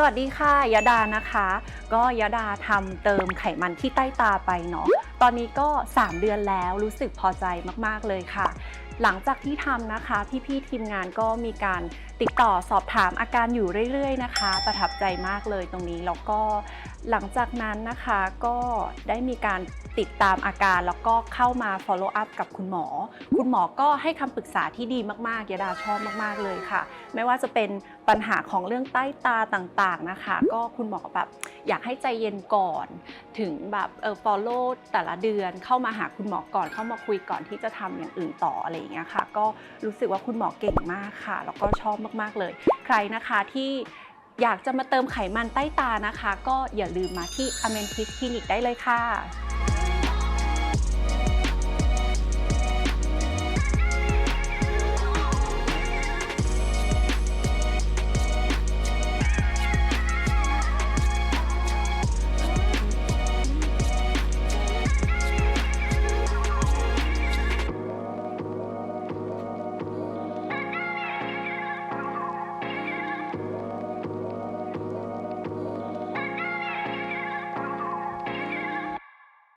สวัสดีค่ะยดานะคะ ก็ยดาทำเติมไขมันที่ใต้ตาไปเนาะตอนนี้ก็ 3 เดือนแล้วรู้สึกพอใจมาก ๆ เลยค่ะ หลังจากที่ทำนะคะพี่ๆทีมงานก็มีการติดต่อสอบถามอาการอยู่เรื่อยๆนะคะ ประทับใจมากเลยตรงนี้แล้วก็หลังจากนั้นนะคะก็ได้มีการติดตามอาการแล้วก็เข้ามา follow up กับคุณหมอ คุณหมอก็ให้คำปรึกษาที่ดีมากๆยดาชอบมากๆเลยค่ะ ไม่ว่าจะเป็นปัญหาของเรื่องใต้ตาต่างๆนะคะ ก็คุณหมอแบบอยากให้ใจเย็นก่อน ถึงแบบเออ follow แต่ละเดือนเข้ามาหาคุณหมอก่อนเข้ามาคุยก่อนที่จะทำอย่างอื่นต่ออะไรอย่างเงี้ยค่ะ ก็รู้สึกว่าคุณหมอเก่งมากค่ะ แล้วก็ชอบมากๆเลย ใครนะคะที่อยากจะมาเติมไขมันใต้ตานะคะ ก็อย่าลืมมาที่ Amentis Clinic ได้เลยค่ะ